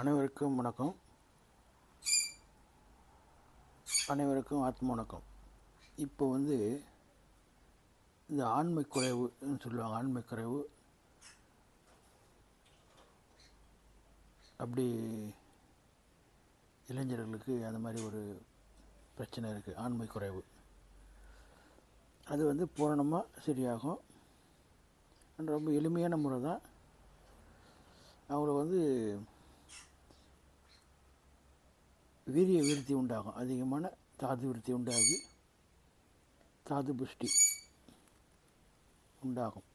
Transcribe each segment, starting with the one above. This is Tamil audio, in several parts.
அனைவருக்கும் வணக்கம். அனைவருக்கும் ஆத்ம வணக்கம். இப்போ வந்து இந்த ஆண்மை குறைவுன்னு சொல்லுவாங்க ஆண்மை குறைவு. அப்படி இளைஞர்களுக்கு அந்த மாதிரி ஒரு பிரச்சனை இருக்குது ஆண்மை குறைவு. அது வந்து பூரணமாக சரியாகும். ரொம்ப எளிமையான முறை தான் அவங்கள வந்து வீரிய விருத்தி உண்டாகும். அதிகமான தாது விருத்தி உண்டாகி தாது புஷ்டி உண்டாகும்.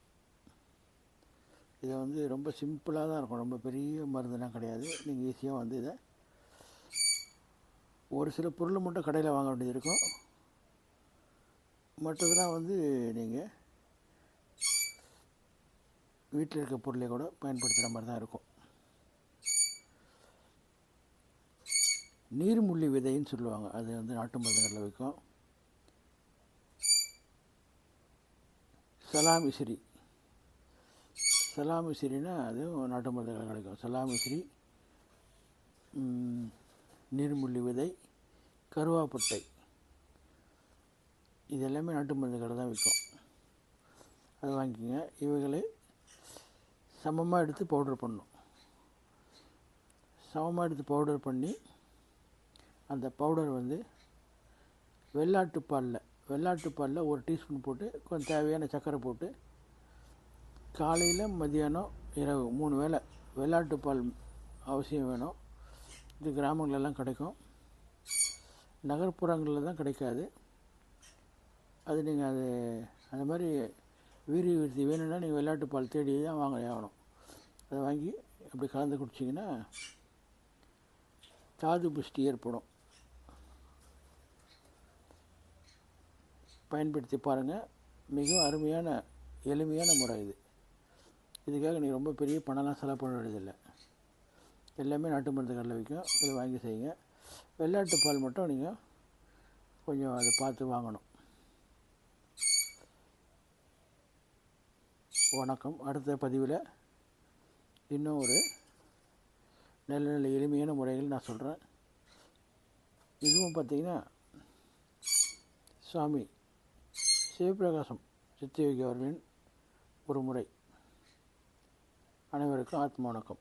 இதை வந்து ரொம்ப சிம்பிளாக தான் இருக்கும். ரொம்ப பெரிய மருந்துலாம் கிடையாது. நீங்கள் ஈஸியாக வந்து இதை ஒரு சில பொருள் மட்டும் கடையில் வாங்க வேண்டியது இருக்கும். மற்றதெல்லாம் வந்து நீங்கள் வீட்டில் இருக்க பொருளை கூட பயன்படுத்துகிற மாதிரி தான் இருக்கும். நீர்முள்ளி விதைன்னு சொல்லுவாங்க. அது வந்து நாட்டு மருந்துகளில் வைக்கும் சலாமிசிறி. சலாமிசிறினா அதுவும் நாட்டு மருந்துகளில் கிடைக்கும். சலாமிசிறி நீர்முள்ளி விதை கருவாப்பட்டை. இது எல்லாமே நாட்டு மருந்துகளை தான் விற்கும். அதை வாங்கிக்கோங்க. இவைகளை சமமாக எடுத்து பவுடர் பண்ணும் சமமாக எடுத்து பவுடர் பண்ணி அந்த பவுடர் வந்து வெள்ளாட்டு பாலில் வெள்ளாட்டு பாலில் ஒரு டீஸ்பூன் போட்டு கொஞ்சம் தேவையான சர்க்கரை போட்டு காலையில் மதியானம் இரவு மூணு வேளை வெள்ளாட்டு பால் அவசியம் வேணும். இது கிராமங்களெல்லாம் கிடைக்கும். நகர்ப்புறங்களில் தான் கிடைக்காது. அது நீங்கள் அது அந்த மாதிரி வீரிய விருத்தி வேணும்னா நீங்கள் விளையாட்டு பால் தேடி தான் வாங்க ஆகணும். அதை வாங்கி அப்படி கலந்து குடிச்சிங்கன்னா தாது புஷ்டி ஏற்படும். பயன்படுத்தி பாருங்கள் மிகவும் அருமையான எளிமையான முறை இது. இதுக்காக நீங்கள் ரொம்ப பெரிய பணம்லாம் செலவு பண்ண வேண்டியதில்லை. எல்லாமே நாட்டு மருந்து கடையில் விற்கும். இதை வாங்கி செய்யுங்க. வெள்ளாட்டு பால் மட்டும் நீங்கள் கொஞ்சம் அதை பார்த்து வாங்கணும். வணக்கம். அடுத்த பதிவில் இன்னும் ஒரு நல்ல நல்ல எளிமையான முறைகள் நான் சொல்கிறேன் இதுவும் பார்த்திங்கன்னா சுவாமி சிவபிரகாசம் சித்தியோகி அவர்களின் ஒரு முறை. அனைவருக்கும் ஆத்ம வணக்கம்.